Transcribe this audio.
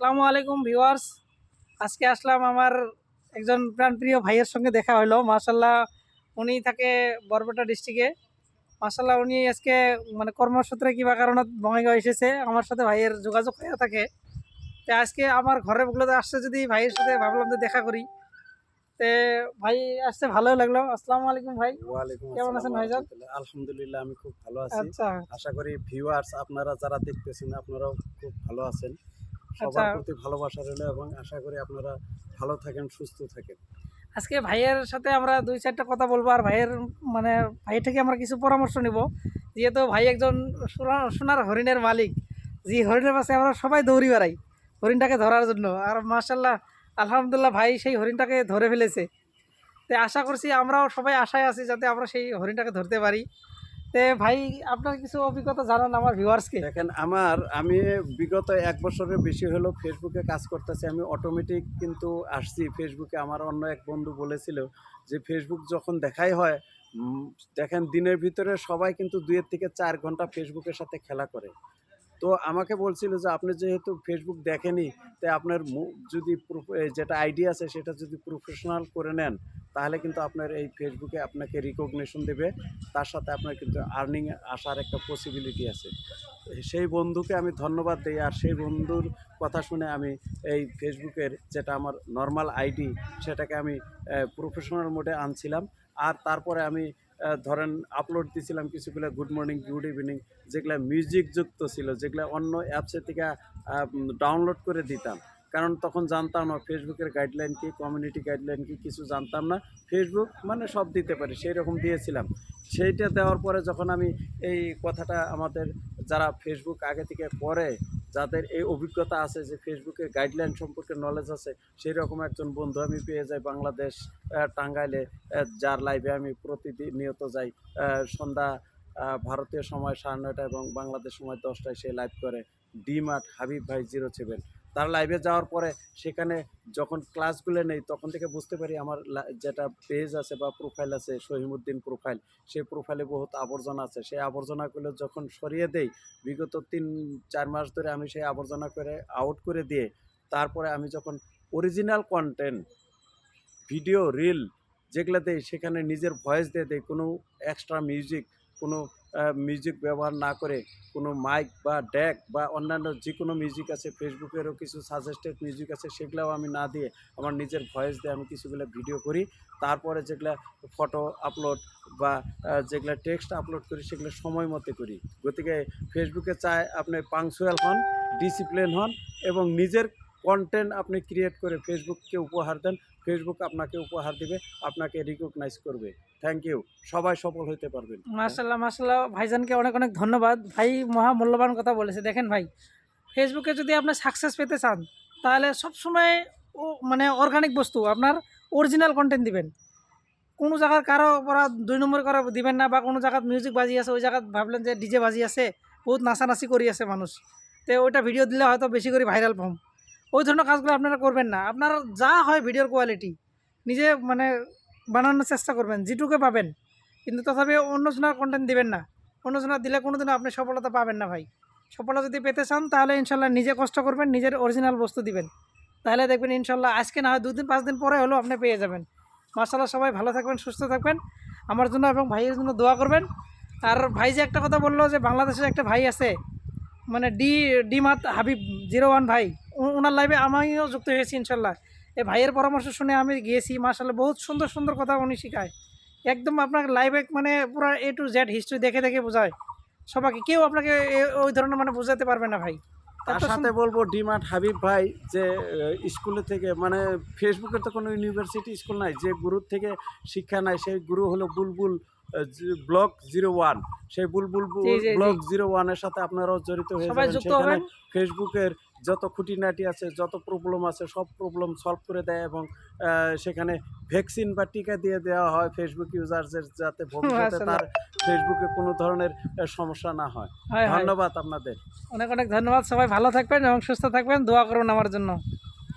আসসালামু আলাইকুম ভিউয়ার্স। আজকে আসলাম আমার একজন প্রাণপ্রিয় ভাইয়ের সঙ্গে দেখা হলো। মার্শাল্লাহ উনি থাকে বরপেটা ডিস্ট্রিক্টে। মার্শাল্লাহ উনি আজকে মানে কর্মসূত্রে কিবা কারণত বঙ্গাইগাঁও এসেছে আমার সাথে ভাইয়ের যোগাযোগ হয়ে থাকে। তো আজকে আমার ঘরের গুলোতে আসছে যদি ভাইয়ের সাথে ভাবলাম যে দেখা করি। তে ভাই আসতে ভালোই লাগল। আসসালামু আলাইকুম ভাই। কেমন আছেন ভাইজান? আলহামদুলিল্লাহ আমি খুব ভালো আছি। আচ্ছা। আশা করি ভিউয়ার্স আপনারা যারা দেখতেছেন আপনারাও খুব ভালো আছেন। সবার আচ্ছা। প্রতি ভালোবাসা রইল এবং আশা করি আপনারা ভালো থাকেন সুস্থ থাকেন। আজকে ভাইয়ের সাথে আমরা দুই চারটা কথা বলব আর ভাইয়ের মানে ভাই থেকে আমরা কিছু পরামর্শ নিব। যেহেতু ভাই একজন সোনা- সোনার হরিণের মালিক যে হরিণের পাশে আমরা সবাই দৌড়ি বেড়াই হরিণটাকে ধরার জন্য। আর মার্শাল্লাহ আলহামদুলিল্লাহ ভাই সেই হরিণটাকে ধরে ফেলেছে। তো আশা করছি আমরাও সবাই আশায় আছি যাতে আমরা সেই হরিণটাকে ধরতে পারি। তে ভাই, আপনার কিছু অভিজ্ঞতা জানান আমার ভিউয়ার্সকে দেখেন, আমার, আমি বিগত এক বছরের বেশি হলো ফেসবুকে কাজ করতেছি। আমি অটোমেটিক কিন্তু আসছি ফেসবুকে আমার অন্য এক বন্ধু বলেছিল যে ফেসবুক যখন দেখাই হয় দেখেন দিনের ভিতরে সবাই কিন্তু দুইয়ের থেকে চার ঘণ্টা ফেসবুকের সাথে খেলা করে। তো আমাকে বলছিল যে, আপনি যেহেতু ফেসবুক দেখেনি তাই আপনার যদি যেটা আইডিয়া আছে সেটা যদি প্রফেশনাল করে নেন, তাহলে কিন্তু আপনার এই ফেসবুকে আপনাকে রিকগনেশন দেবে। তার সাথে আপনার কিন্তু আর্নিং আসার একটা পসিবিলিটি আছে। সেই বন্ধুকে আমি ধন্যবাদ দিই, আর সেই বন্ধুর কথা শুনে আমি এই ফেসবুকের যেটা আমার নর্মাল আইডি সেটাকে আমি প্রফেশনাল মোডে আনছিলাম। আর তারপরে আমি ধরেন আপলোড দিয়েছিলাম কিছুগুলো গুড মর্নিং গুড ইভিনিং যেগুলো মিউজিক যুক্ত ছিল, যেগুলো অন্য অ্যাপসের থেকে ডাউনলোড করে দিতাম। কারণ তখন জানতাম না ফেসবুকের গাইডলাইন কি কমিউনিটি গাইডলাইন কি, কিছু জানতাম না। ফেসবুক মানে সব দিতে পারি সেই রকম দিয়েছিলাম। সেইটা দেওয়ার পরে যখন আমি এই কথাটা আমাদের যারা ফেসবুক আগে থেকে করে যাদের এই অভিজ্ঞতা আছে যে ফেসবুকের গাইডলাইন সম্পর্কে নলেজ আছে সেই রকম একজন বন্ধু আমি পেয়ে যাই বাংলাদেশ টাঙ্গাইলে যার লাইভে আমি প্রতিদিন নিয়ত যাই সন্ধ্যা ভারতীয় সময় সাড়ে নয়টা এবং বাংলাদেশ সময় দশটায় সে লাইভ করে। ডিমার্ট হাবিব ভাই জিরো সেভেন তার লাইভে যাওয়ার পরে সেখানে যখন ক্লাসগুলো নেই, তখন থেকে বুঝতে পারি আমার যেটা পেজ আছে বা প্রোফাইল আছে সহিমুদ্দিন প্রোফাইল সেই প্রোফাইলে বহুত আবর্জনা আছে। সেই আবর্জনাগুলো যখন সরিয়ে দেই, বিগত তিন, চার মাস ধরে আমি সেই আবর্জনা করে আউট করে দিয়ে, তারপরে আমি যখন অরিজিনাল কন্টেন্ট ভিডিও রিল যেগুলো দেই, সেখানে নিজের ভয়েস দিয়ে দেয় কোনো এক্সট্রা মিউজিক কোনো মিউজিক ব্যবহার না করে কোনো মাইক বা ড্যাক বা অন্যান্য যে কোনো মিউজিক আছে ফেসবুকেরও কিছু সাজেস্টেড মিউজিক আছে, সেগুলোও আমি না দিয়ে আমার নিজের ভয়েস দিয়ে আমি কিছুগুলো ভিডিও করি। তারপরে যেগুলো ফটো আপলোড বা যেগুলো টেক্সট আপলোড করি, সেগুলো সময় মতো করি। গতিকে ফেসবুকে চায় আপনি পাংচুয়াল হন ডিসিপ্লিন হন এবং নিজের কন্টেন্ট আপনি ক্রিয়েট করে ফেসবুককে উপহার দেন। ফেসবুক আপনাকে উপহার দিবে, আপনাকে রিকগনাইজ করবে। থ্যাংক ইউ সবাই সফল হতে পারবেন। মার্শাল্লাহ মার্শাল্লাহ ভাইজানকে অনেক অনেক ধন্যবাদ। ভাই মহা মূল্যবান কথা বলেছে। দেখেন ভাই ফেসবুকে যদি আপনি সাকসেস পেতে চান, তাহলে সবসময় ও মানে অর্গানিক বস্তু, আপনার অরিজিনাল কন্টেন্ট দিবেন। কোনো জায়গার কারও পরা দুই নম্বর কারও দিবেন না, বা কোনো জায়গাত মিউজিক বাজি আছে, ওই জায়গাত ভাবলেন যে ডিজে বাজি আছে, বহুত নাচানাচি কৰি আছে মানুষ। তো ওইটা ভিডিও দিলে হয়তো বেশি করে ভাইরাল পাম। ওই ধরনের কাজগুলো আপনারা করবেন না। আপনার যা হয় ভিডিওর কোয়ালিটি নিজে মানে বানানোর চেষ্টা করবেন, যেটুকু পাবেন। কিন্তু তথাপি অন্যজনের কন্টেন্ট দিবেন না। অন্যজনের দিলে কোনোদিনও আপনি সফলতা পাবেন না ভাই। সফলতা যদি পেতে চান, তাহলে ইনশাল্লাহ নিজে কষ্ট করবেন, নিজের অরিজিনাল বস্তু দিবেন। তাহলে দেখবেন ইনশাল্লাহ আজকে না হয় দুদিন, পাঁচ দিন পরে হলেও আপনি পেয়ে যাবেন। মার্শাল্লাহ সবাই ভালো থাকবেন, সুস্থ থাকবেন। আমার জন্য এবং ভাইয়ের জন্য দোয়া করবেন। আর ভাই যে একটা কথা বলল যে বাংলাদেশের একটা ভাই আছে মানে ডি ডি মাত হাবিব, জিরো ওয়ান ভাই ওনার লাইভে আমিও যুক্ত হয়েছি ইনশাল্লাহ। এই ভাইয়ের পরামর্শ শুনে আমি গিয়েছি মার্শাল্লাহ বহুত সুন্দর সুন্দর কথা উনি শেখায়। একদম আপনার লাইভে মানে পুরো এ টু জেড হিস্ট্রি দেখে দেখে বোঝায়। সবাইকে কেউ আপনাকে ওই ধরনের মানে বোঝাতে পারবে না ভাই। তার সাথে বলব ডিমার্ট হাবিব ভাই যে স্কুলে থেকে মানে ফেসবুকের তো কোনো ইউনিভার্সিটি স্কুল নাই যে গুরুর থেকে শিক্ষা নাই সেই গুরু হলো বুলবুল ব্লক জিরো ওয়ান। সেই বুলবুল। ব্লক জিরো ওয়ানের সাথে আপনারাও জড়িত হয়ে যাবেন। সেখানে ফেসবুকের যত খুঁটিনাটি আছে যত প্রবলেম আছে সব প্রবলেম সলভ করে দেয় এবং সেখানে ভ্যাকসিন বা টিকা দিয়ে দেওয়া হয় ফেসবুক ইউজারদের যাতে ভবিষ্যতে তার ফেসবুকে কোনো ধরনের সমস্যা না হয়। ধন্যবাদ আপনাদের। অনেক অনেক ধন্যবাদ। সবাই ভালো থাকবেন এবং সুস্থ থাকবেন। দোয়া করুন আমার জন্য।